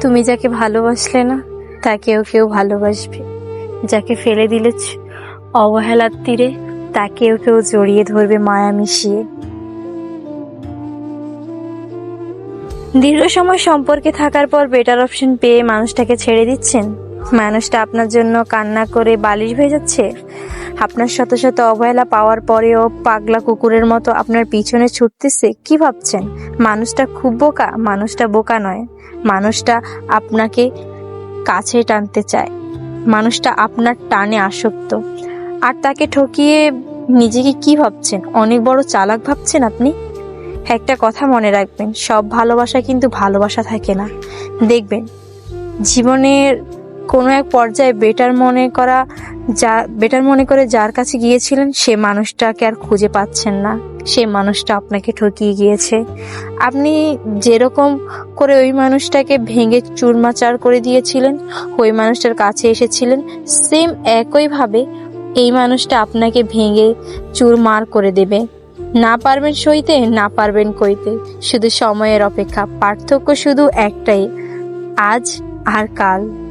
তুমি যাকে ভালোবাসলে না, তাকেও কেউ ভালোবাসবে। যাকে ফেলে দিলে অবহেলার তীরে, তাকেও কেউ জড়িয়ে ধরবে মায়া মিশিয়ে। দীর্ঘ সময় সম্পর্কে থাকার পর বেটার অপশন পেয়ে মানুষটাকে ছেড়ে দিচ্ছেন? মানুষটা আপনার জন্য কান্না করে বালিশ হয়ে যাচ্ছে? আপনার শত শত অবহেলা পাওয়ার পরেও পাগলা কুকুরের মতো আপনার পিছনে ছুটতেছে, কি ভাবছেন? মানুষটা খুব বোকা, মানুষটা বোকা নয়। মানুষটা আপনাকে কাছে টানতে চায়। মানুষটা আপনার টানে আসক্ত। আর তাকে ঠকিয়ে নিজেকে কি ভাবছেন? অনেক বড় চালাক ভাবছেন আপনি? একটা কথা মনে রাখবেন, সব ভালোবাসা কিন্তু ভালোবাসা থাকে না। দেখবেন, জীবনের কোনো এক পর্যায়ে বেটার মনে করা যা, বেটার মনে করে যার কাছে গিয়েছিলেন, সে মানুষটাকে আর খুঁজে পাচ্ছেন না। সে মানুষটা আপনাকে ঠকিয়ে গিয়েছে। আপনি যেরকম করে ওই মানুষটাকে ভেঙে চুরমাচার করে দিয়েছিলেন, ওই মানুষটার কাছে এসেছিলেন সেম একইভাবে এই মানুষটা আপনাকে ভেঙে চুরমার করে দেবে। না পারবেন সইতে, না পারবেন কইতে। শুধু সময়ের অপেক্ষা, পার্থক্য শুধু একটাই, আজ আর কাল।